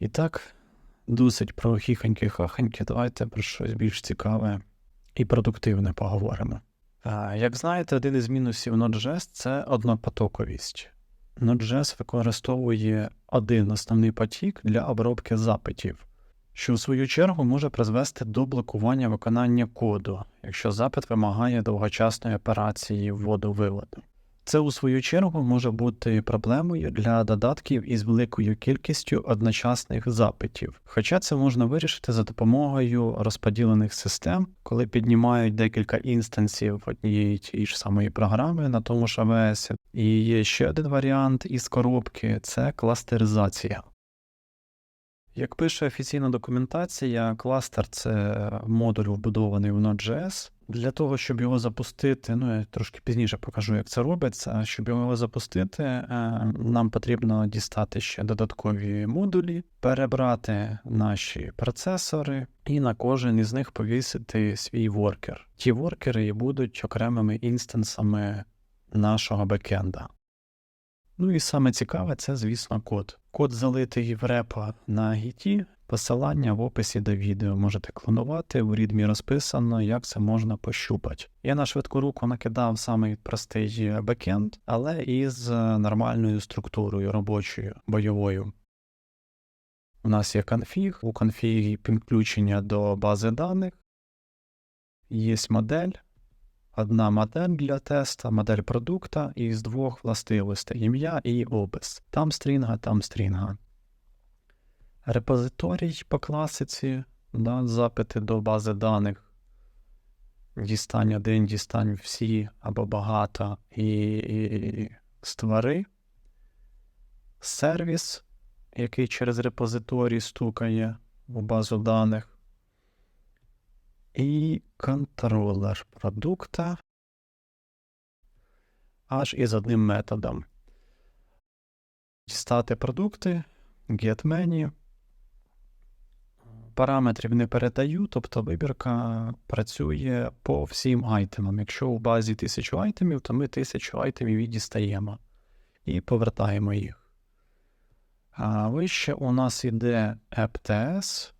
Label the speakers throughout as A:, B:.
A: І так, досить про хіхоньки-хахоньки, давайте про щось більш цікаве і продуктивне поговоримо. Як знаєте, один із мінусів Node.js – це однопотоковість. Node.js використовує один основний потік для обробки запитів, що в свою чергу може призвести до блокування виконання коду, якщо запит вимагає довгочасної операції вводу-виводу. Це, у свою чергу, може бути проблемою для додатків із великою кількістю одночасних запитів. Хоча це можна вирішити за допомогою розподілених систем, коли піднімають декілька інстансів однієї тієї ж самої програми на тому ж AWS. І є ще один варіант із коробки це кластеризація. Як пише офіційна документація, кластер це модуль вбудований в Node.js. Для того, щоб його запустити, ну я трошки пізніше покажу, як це робиться. Щоб його запустити, е, нам потрібно дістати ще додаткові модулі, перебрати наші процесори і на кожен із них повісити свій воркер. Ті воркери будуть окремими інстансами нашого бекенда. Ну і саме цікаве, це, звісно, код. Код залитий в репо на гіті, посилання в описі до відео можете клонувати, в рідмі розписано, як це можна пощупати. Я на швидку руку накидав самий простий бекенд, але із нормальною структурою робочою, бойовою. У нас є конфіг, у конфігі підключення до бази даних, є модель. Одна модель для теста, модель продукта із двох властивостей ім'я і опис. Там стрінга, там стрінга. Репозиторій по класиці, да, запити до бази даних. Дістань один, дістань всі або багато і, і створи. Сервіс, який через репозиторій стукає у базу даних і контролер продукта аж із одним методом. Дістати продукти, get Параметрів не передаю, тобто вибірка працює по всім айтемам. Якщо у базі 1000 айтемів, то ми 1000 айтемів і дістаємо і повертаємо їх. А вище у нас іде AppTS,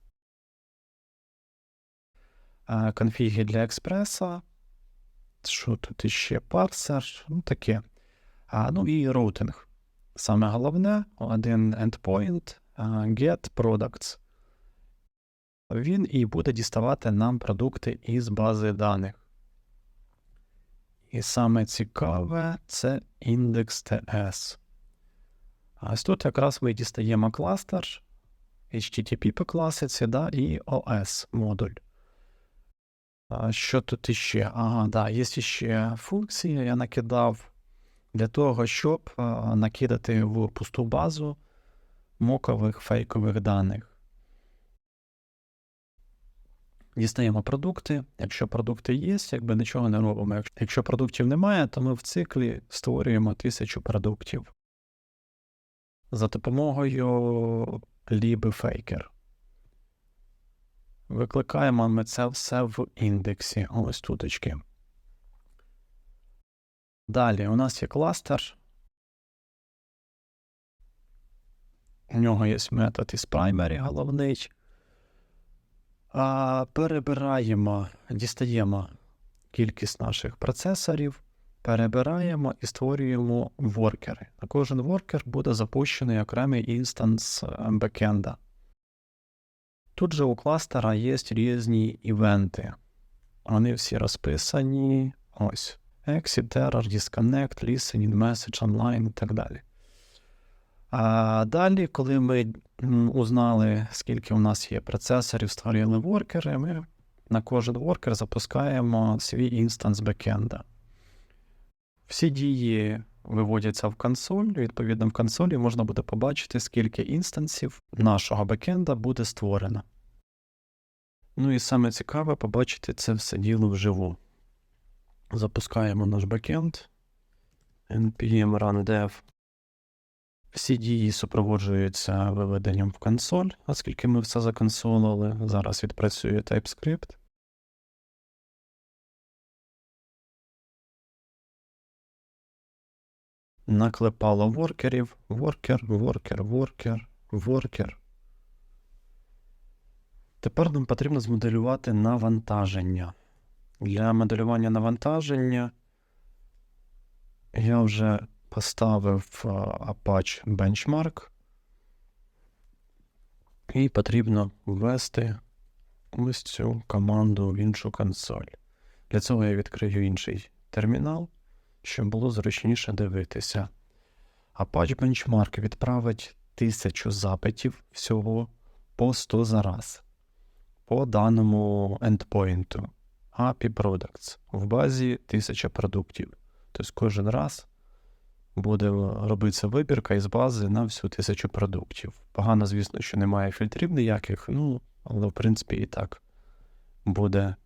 A: конфіги для експреса. Що тут іще парсер? Ну таке. А, Ну і роутинг. Саме головне, один endpoint, get products. Він і буде діставати нам продукти із бази даних. І саме цікаве це index.ts. А ось тут якраз ми дістаємо кластер, HTTP по класиці, да, і OS модуль. Що тут іще? Ага, да, є ще функція, я накидав для того, щоб накидати в пусту базу мокових фейкових даних. Дістаємо продукти. Якщо продукти є, якби нічого не робимо. Якщо продуктів немає, то ми в циклі створюємо тисячу продуктів за допомогою libfaker. Викликаємо ми це все в індексі. Ось туточки. Далі у нас є кластер. У нього є метод із primary головний. А Перебираємо, дістаємо кількість наших процесорів, перебираємо і створюємо воркери. На кожен воркер буде запущений окремий інстанс бекенда. Тут же у кластера є різні івенти. Вони всі розписані. Ось. Exit, Error, Disconnect, Listening, Message, Online і так далі. А далі, коли ми узнали, скільки у нас є процесорів, створили воркери, ми на кожен воркер запускаємо свій інстанс бекенда. Всі дії виводяться в консоль. Відповідно, в консолі можна буде побачити, скільки інстансів нашого бекенда буде створено. Ну і саме цікаве побачити це все діло вживу. Запускаємо наш бекенд npm run dev. Всі дії супроводжуються виведенням в консоль, оскільки ми все законсолили. Зараз відпрацює TypeScript. Наклепало воркерів, воркер, воркер, воркер, воркер. Тепер нам потрібно змоделювати навантаження. Для моделювання навантаження я вже поставив Apache Benchmark. І потрібно ввести ось цю команду в іншу консоль. Для цього я відкрию інший термінал, щоб було зручніше дивитися. Apache Benchmark відправить 1000 запитів всього по 100 за раз по даному ендпоінту API Products в базі 1000 продуктів. Тобто кожен раз буде робитися вибірка із бази на всю 1000 продуктів. Погано, звісно, що немає фільтрів ніяких, ну, але в принципі і так буде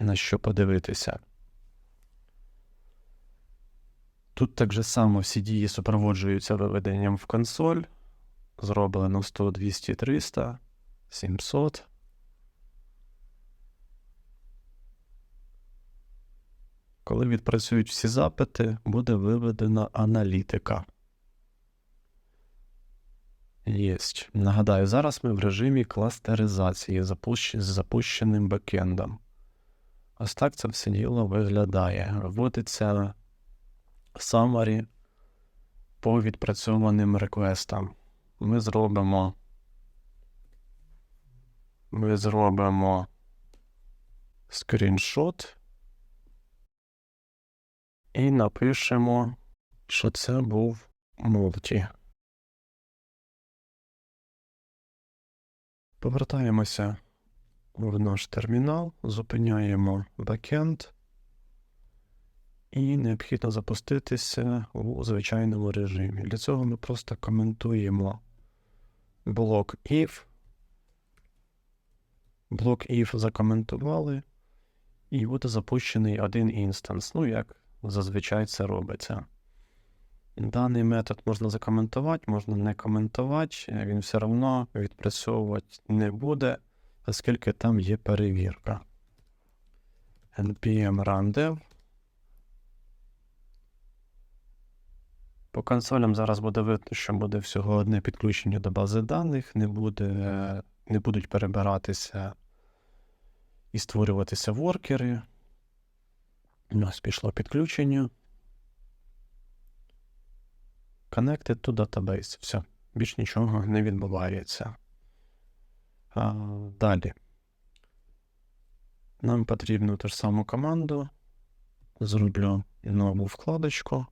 A: на що подивитися. Тут так же само всі дії супроводжуються виведенням в консоль. Зроблено 100, 200, 300, 700. Коли відпрацюють всі запити, буде виведена аналітика. Єсть. Нагадаю, зараз ми в режимі кластеризації запущ... з запущеним бекендом. Ось так це все діло виглядає. Вводиться summary по відпрацьованим реквестам. Ми зробимо. Ми зробимо скріншот. І напишемо, що це був мулті. Повертаємося в наш термінал, зупиняємо бекенд. І необхідно запуститися у звичайному режимі. Для цього ми просто коментуємо блок if. Блок if закоментували, і буде запущений один інстанс. Ну, як зазвичай це робиться. Даний метод можна закоментувати, можна не коментувати, він все одно відпрацьовувати не буде, оскільки там є перевірка. npm rundev. По консолям зараз буде видно, що буде всього одне підключення до бази даних, не, буде, не будуть перебиратися і створюватися воркери. У нас пішло підключення. Connected to database. Все, більш нічого не відбувається. А, Далі. Нам потрібно ту ж саму команду. Зроблю нову вкладочку.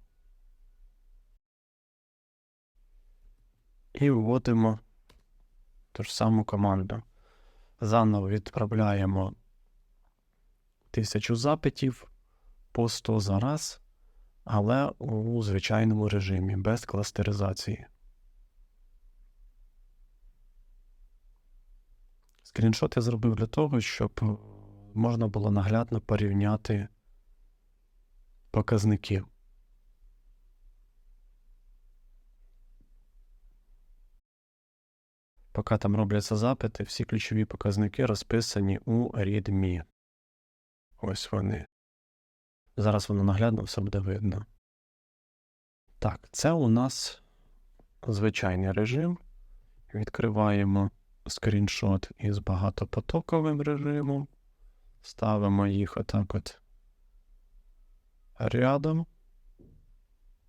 A: І вводимо ту ж саму команду. Заново відправляємо тисячу запитів по 100 за раз, але у звичайному режимі, без кластеризації. Скріншот я зробив для того, щоб можна було наглядно порівняти показники. Поки там робляться запити, всі ключові показники розписані у readme. Ось вони. Зараз воно наглядно все буде видно. Так, це у нас звичайний режим. Відкриваємо скріншот із багатопотоковим режимом. Ставимо їх отак от рядом.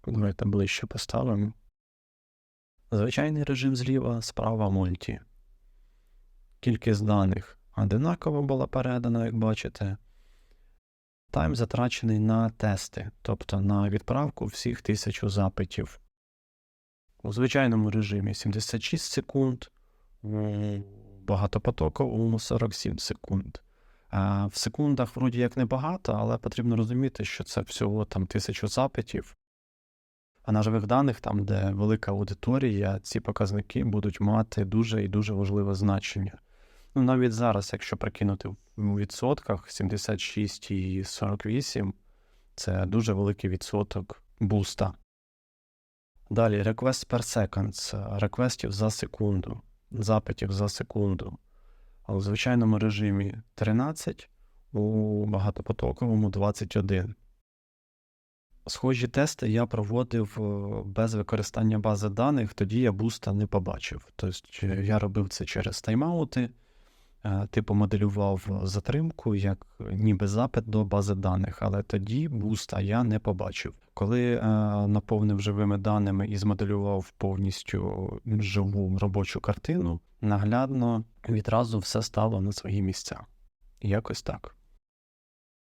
A: Давайте ближче поставимо. Звичайний режим зліва, справа мульті. Кількість даних одинаково була передана, як бачите. Тайм затрачений на тести, тобто на відправку всіх тисячу запитів. У звичайному режимі 76 секунд, у багатопотоковому 47 секунд. В секундах, вроді як небагато, але потрібно розуміти, що це всього там тисячу запитів. А на живих даних, там, де велика аудиторія, ці показники будуть мати дуже і дуже важливе значення. Ну, навіть зараз, якщо прикинути в відсотках 76 і 48, це дуже великий відсоток буста. Далі request per second, реквестів за секунду, запитів за секунду. А у звичайному режимі 13, у багатопотоковому 21. Схожі тести я проводив без використання бази даних, тоді я буста не побачив. Тобто я робив це через тайм-аути, е, типу моделював затримку як ніби запит до бази даних, але тоді буста я не побачив. Коли е, наповнив живими даними і змоделював повністю живу робочу картину, наглядно відразу все стало на свої місця. Якось так.